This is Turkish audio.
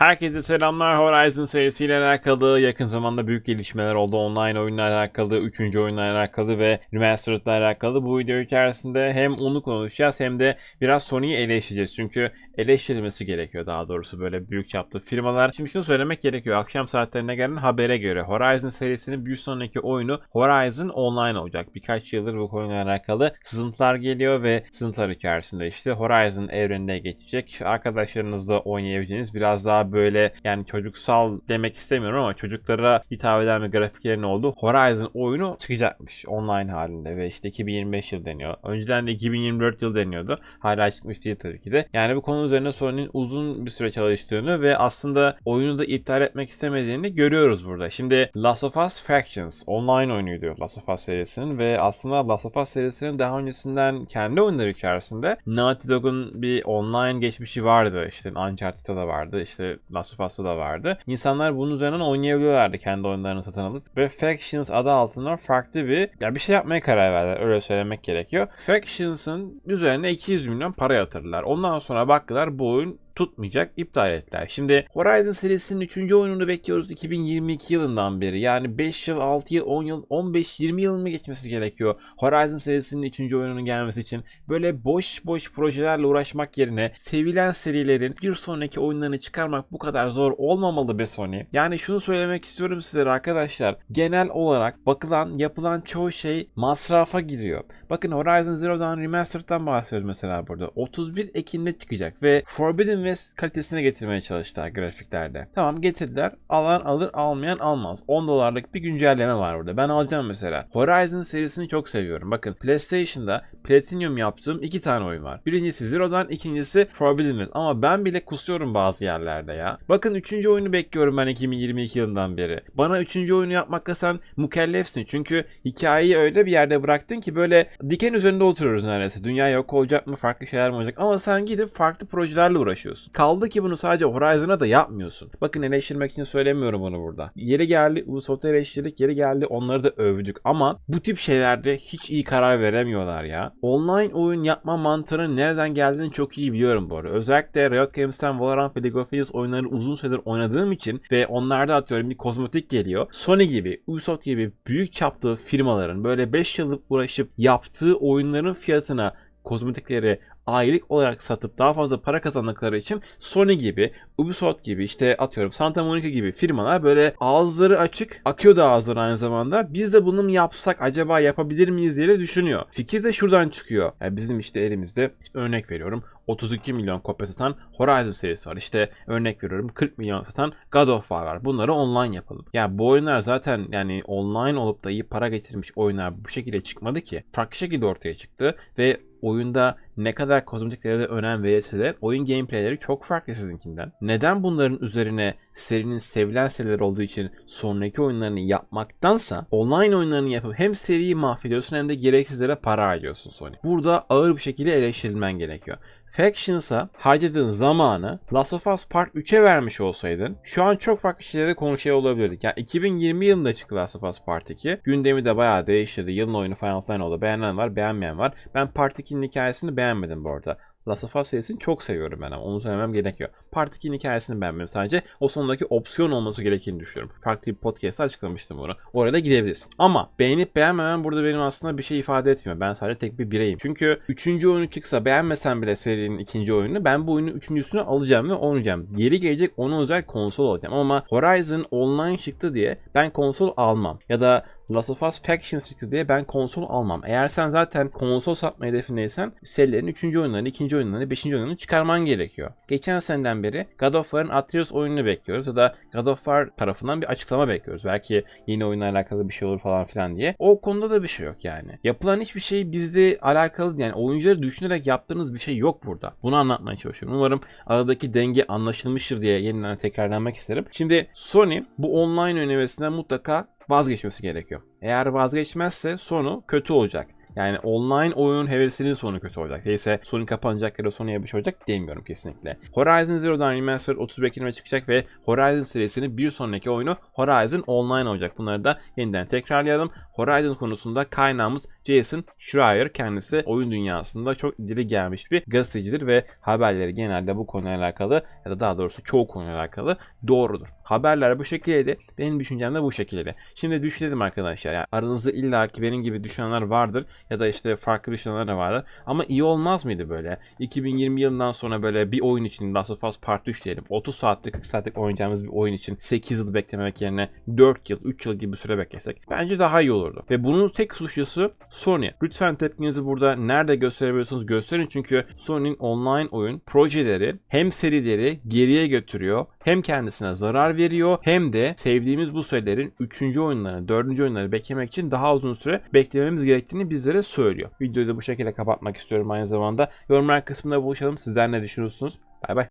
Herkese selamlar. Horizon serisiyle alakalı yakın zamanda büyük gelişmeler oldu. Online oyunla alakalı, 3. oyunla alakalı ve Remastered'la alakalı. Bu video içerisinde hem onu konuşacağız hem de biraz Sony'yi eleştireceğiz. Çünkü eleştirilmesi gerekiyor daha doğrusu böyle büyük çaplı firmalar. Şimdi şunu söylemek gerekiyor. Akşam saatlerine gelen habere göre Horizon serisinin bir sonraki oyunu Horizon Online olacak. Birkaç yıldır bu oyunla alakalı sızıntılar geliyor ve sızıntılar içerisinde işte Horizon evrenine geçecek. Arkadaşlarınızla oynayabileceğiniz biraz daha böyle yani çocuksal demek istemiyorum ama çocuklara hitap eden bir grafiklerin olduğu Horizon oyunu çıkacakmış online halinde ve işte 2025 yıl deniyor. Önceden de 2024 yıl deniyordu. Hala çıkmış değil tabii ki de. Yani bu konu üzerine Sony'nin uzun bir süre çalıştığını ve aslında oyunu da iptal etmek istemediğini görüyoruz burada. Şimdi Last of Us Factions online oyunuydu Last of Us serisinin ve aslında Last of Us serisinin daha öncesinden kendi oyunları içerisinde Naughty Dog'un bir online geçmişi vardı. İşte Uncharted'da da vardı. işte Last of Us'ta da vardı. İnsanlar bunun üzerinden oynayabiliyorlardı kendi oyunlarını satın alıp ve Factions adı altında farklı bir ya bir şey yapmaya karar verdiler. Öyle söylemek gerekiyor. Factions'ın üzerine 200 milyon para yatırdılar. Ondan sonra baktılar bu oyun tutmayacak, iptal ettiler. Şimdi Horizon serisinin 3. oyununu bekliyoruz 2022 yılından beri. Yani 5 yıl, 6 yıl, 10 yıl, 15, 20 yıl mı geçmesi gerekiyor Horizon serisinin 3. oyununun gelmesi için? Böyle boş boş projelerle uğraşmak yerine sevilen serilerin bir sonraki oyunlarını çıkarmak bu kadar zor olmamalı be Sony. Yani şunu söylemek istiyorum sizlere arkadaşlar. Genel olarak bakılan, yapılan çoğu şey masrafa giriyor. Bakın Horizon Zero Dawn Remastered'dan bahsediyoruz mesela burada. 31 Ekim'de çıkacak ve Forbidden West kalitesine getirmeye çalıştılar grafiklerde. Tamam getirdiler. Alan alır, almayan almaz. 10 dolarlık bir güncelleme var burada. Ben alacağım mesela. Horizon serisini çok seviyorum. Bakın PlayStation'da Platinum yaptığım iki tane oyun var. Birincisi Zero Dawn, ikincisi Forbidden West. Ama ben bile kusuyorum bazı yerlerde ya. Bakın üçüncü oyunu bekliyorum ben 2022 yılından beri. Bana üçüncü oyunu yapmakla sen mükellefsin. Çünkü hikayeyi öyle bir yerde bıraktın ki böyle diken üzerinde oturuyoruz neredeyse. Dünya yok olacak mı? Farklı şeyler mi olacak? Ama sen gidip farklı projelerle uğraşıyorsun. Kaldı ki bunu sadece Horizon'a da yapmıyorsun. Bakın eleştirmek için söylemiyorum bunu burada. Yeri geldi Ubisoft'u eleştirdik, yeri geldi onları da övdük. Ama bu tip şeylerde hiç iyi karar veremiyorlar ya. Online oyun yapma mantığının nereden geldiğini çok iyi biliyorum bu arada. Özellikle Riot Games'ten Valorant ve League of Legends oyunlarını uzun süredir oynadığım için ve onlarda atıyorum bir kozmetik geliyor. Sony gibi, Ubisoft gibi büyük çaplı firmaların böyle 5 yıllık uğraşıp yaptığı oyunların fiyatına kozmetikleri aylık olarak satıp daha fazla para kazandıkları için Sony gibi, Ubisoft gibi işte atıyorum Santa Monica gibi firmalar böyle ağızları açık, akıyor da ağızları aynı zamanda. Biz de bunu yapsak acaba yapabilir miyiz diye düşünüyor. Fikir de şuradan çıkıyor. Yani bizim işte elimizde işte örnek veriyorum 32 milyon kopya satan Horizon serisi var. İşte örnek veriyorum 40 milyon satan God of War var. Bunları online yapalım. Ya yani bu oyunlar zaten yani online olup da iyi para getirmiş oyunlar bu şekilde çıkmadı ki. Farklı şekilde ortaya çıktı ve oyunda ne kadar kozmetiklere de önem verirse de oyun gameplayleri çok farklı sizinkinden. Neden bunların üzerine serinin sevilen seriler olduğu için sonraki oyunlarını yapmaktansa online oyunlarını yapıp hem seriyi mahvediyorsun hem de gereksizlere para harcıyorsun Sony. Burada ağır bir şekilde eleştirilmen gerekiyor. Factions'a harcadığın zamanı Last of Us Part 3'e vermiş olsaydın şu an çok farklı şeyleri konuşuyor olabilirdik. Yani 2020 yılında çıktı Last of Us Part 2. Gündemi de bayağı değiştirdi. Yılın oyunu Final Fantasy oldu. Beğenen var, beğenmeyen var. Ben Part 2'nin hikayesini beğenmedim bu arada. Last of Us serisini çok seviyorum ben ama onu söylemem gerekiyor. Part 2'nin hikayesini beğenmedim sadece. O sondaki opsiyon olması gerektiğini düşünüyorum. Farklı bir podcast'ta açıklamıştım bunu. Oraya da gidebilirsin. Ama beğenip beğenmemen burada benim aslında bir şey ifade etmiyor. Ben sadece tek bir bireyim. Çünkü 3. oyunu çıksa beğenmesem bile serinin ikinci oyununu ben bu oyunun üçüncüsünü alacağım ve oynayacağım. Geri gelecek ona özel konsol alacağım. Ama Horizon online çıktı diye ben konsol almam. Ya da Last of Us Factions çıktı diye ben konsol almam. Eğer sen zaten konsol satma hedefindeysen serilerin 3. oyunlarını, 2. oyunlarını, 5. oyunlarını çıkarman gerekiyor. Geçen seneden beri God of War'ın Atreus oyununu bekliyoruz ya da God of War tarafından bir açıklama bekliyoruz. Belki yeni oyunla alakalı bir şey olur falan filan diye. O konuda da bir şey yok yani. Yapılan hiçbir şey bizde alakalı yani oyuncuları düşünerek yaptığınız bir şey yok burada. Bunu anlatmaya çalışıyorum. Umarım aradaki denge anlaşılmıştır diye yeniden tekrarlamak isterim. Şimdi Sony bu online önerisinden mutlaka vazgeçmesi gerekiyor. Eğer vazgeçmezse sonu kötü olacak. Yani online oyun hevesinin sonu kötü olacak. Neyse Sony kapanacak ya da bir şey olacak demiyorum kesinlikle. Horizon Zero Dawn Remastered 31 Ekim'e çıkacak ve Horizon serisinin bir sonraki oyunu Horizon Online olacak. Bunları da yeniden tekrarlayalım. Horizon konusunda kaynağımız Jason Schreier kendisi oyun dünyasında çok ileri gelmiş bir gazetecidir ve haberleri genelde bu konuyla alakalı ya da daha doğrusu çoğu konuyla alakalı doğrudur. Haberler bu şekilde benim düşüncem de bu şekilde. Şimdi düşünelim arkadaşlar. Yani aranızda illaki benim gibi düşünenler vardır ya da işte farklı düşünenler de vardır. Ama iyi olmaz mıydı böyle? 2020 yılından sonra böyle bir oyun için Last of Us Part 3 diyelim. 30 saatlik 40 saatlik oynayacağımız bir oyun için 8 yıl beklememek yerine 4 yıl 3 yıl gibi bir süre beklesek bence daha iyi olurdu. Ve bunun tek suçlusu Sony. Lütfen tepkinizi burada nerede gösterebiliyorsunuz gösterin çünkü Sony'nin online oyun projeleri hem serileri geriye götürüyor hem kendisine zarar veriyor hem de sevdiğimiz bu serilerin 3. oyunlarını 4. oyunları beklemek için daha uzun süre beklememiz gerektiğini bizlere söylüyor. Videoyu da bu şekilde kapatmak istiyorum aynı zamanda. Yorumlar kısmında buluşalım. Sizler ne düşünüyorsunuz? Bay bay.